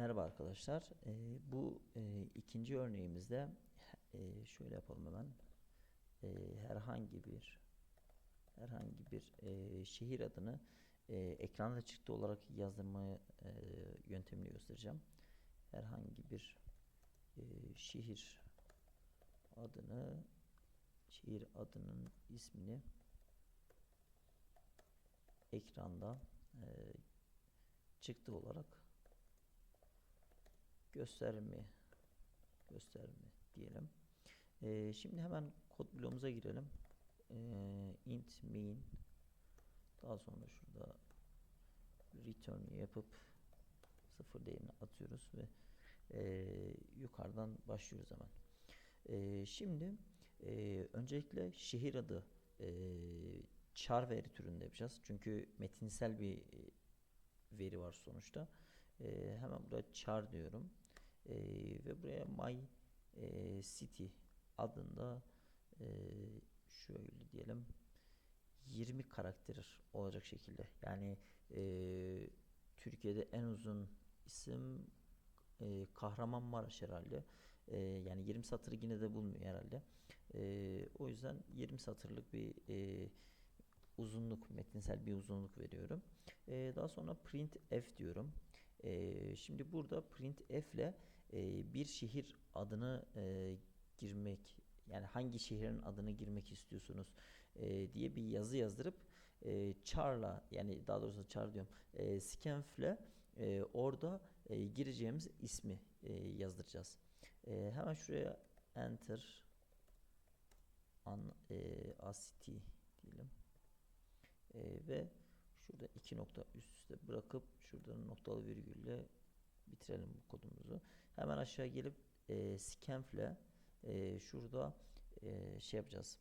Merhaba arkadaşlar. Ee, bu e, ikinci örneğimizde e, şöyle yapalım hemen. E, herhangi bir herhangi bir e, şehir adını e, ekranda çıktı olarak yazdırma e, yöntemini göstereceğim. Herhangi bir e, şehir adını şehir adının ismini ekranda e, çıktı olarak gösterme gösterme diyelim. Ee, şimdi hemen kod bloğumuza girelim. Ee, int main daha sonra şurada return yapıp sıfır değerini atıyoruz ve e, yukarıdan başlıyoruz hemen. E, şimdi e, öncelikle şehir adı e, char veri türünde yapacağız. Çünkü metinsel bir e, veri var sonuçta. E, hemen buraya char diyorum. E, ve buraya my e, city adında e, şöyle diyelim 20 karakter olacak şekilde. Yani e, Türkiye'de en uzun isim e, Kahramanmaraş herhalde. E, yani 20 satırı yine de bulmuyor herhalde. E, o yüzden 20 satırlık bir e, uzunluk, metinsel bir uzunluk veriyorum. E, daha sonra print f diyorum. E, şimdi burada print f ile e, bir şehir adını e, girmek yani hangi şehrin adını girmek istiyorsunuz e, diye bir yazı yazdırıp e, char'la yani daha doğrusu char diyorum e, scanf'le e, orada e, gireceğimiz ismi e, yazdıracağız. E, hemen şuraya enter an e, act diyelim. E, ve şurada iki nokta üst üste bırakıp şuradan noktalı virgülle bitirelim bu kodumuzu. Hemen aşağı gelip e, scanf'le e, şurada e, şey yapacağız.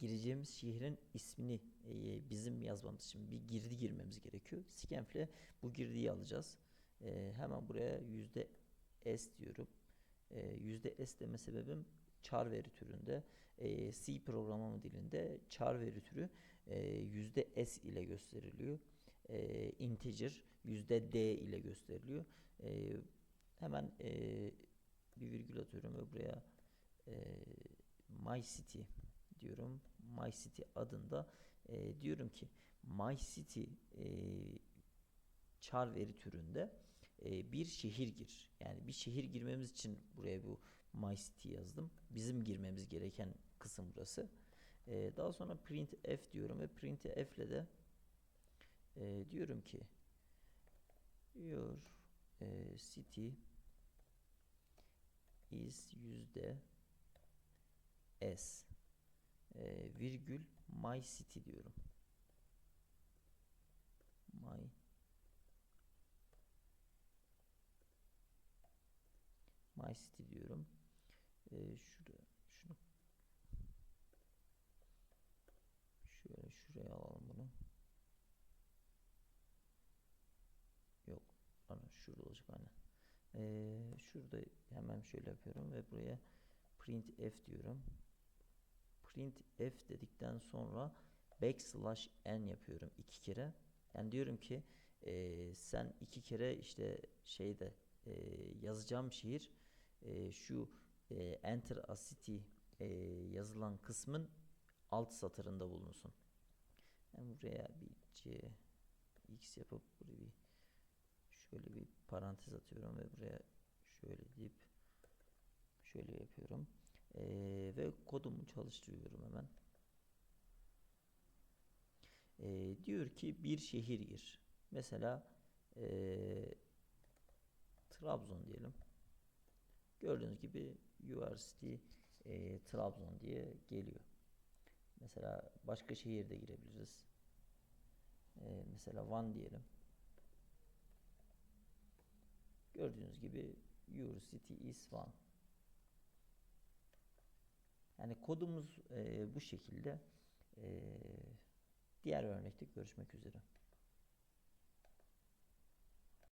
Gireceğimiz şehrin ismini e, bizim yazmamız için bir girdi girmemiz gerekiyor. Scanf'le bu girdiyi alacağız. E, hemen buraya yüzde s diyorum. E, yüzde s deme sebebim char veri türünde e, C programlama dilinde char veri türü e, s ile gösteriliyor. E, integer d ile gösteriliyor. E, hemen e, bir virgül atıyorum ve buraya e, my city diyorum. My city adında e, diyorum ki my city e, char veri türünde e, bir şehir gir. Yani bir şehir girmemiz için buraya bu my city yazdım. Bizim girmemiz gereken kısım burası. E, daha sonra print f diyorum ve print f ile de e, diyorum ki your e, city is yüzde s e, virgül my city diyorum. My my city diyorum. E, şurada şunu şöyle şuraya alalım bunu. Yok. Ana şurada olacak aynen. Ee, şurada hemen şöyle yapıyorum ve buraya print f diyorum. Print f dedikten sonra backslash n yapıyorum iki kere. Yani diyorum ki e, sen iki kere işte şeyde e, yazacağım şehir e, şu e, enter a city e, yazılan kısmın alt satırında bulunsun. Yani buraya bir c x yapıp buraya bir şöyle bir parantez atıyorum ve buraya şöyle deyip şöyle yapıyorum. Ee, ve kodumu çalıştırıyorum hemen. Ee, diyor ki bir şehir gir. Mesela ee, Trabzon diyelim. Gördüğünüz gibi University e, Trabzon diye geliyor. Mesela başka şehirde girebiliriz. E, mesela Van diyelim. Gördüğünüz gibi Your City is Van. Yani kodumuz e, bu şekilde. E, diğer örnekte görüşmek üzere.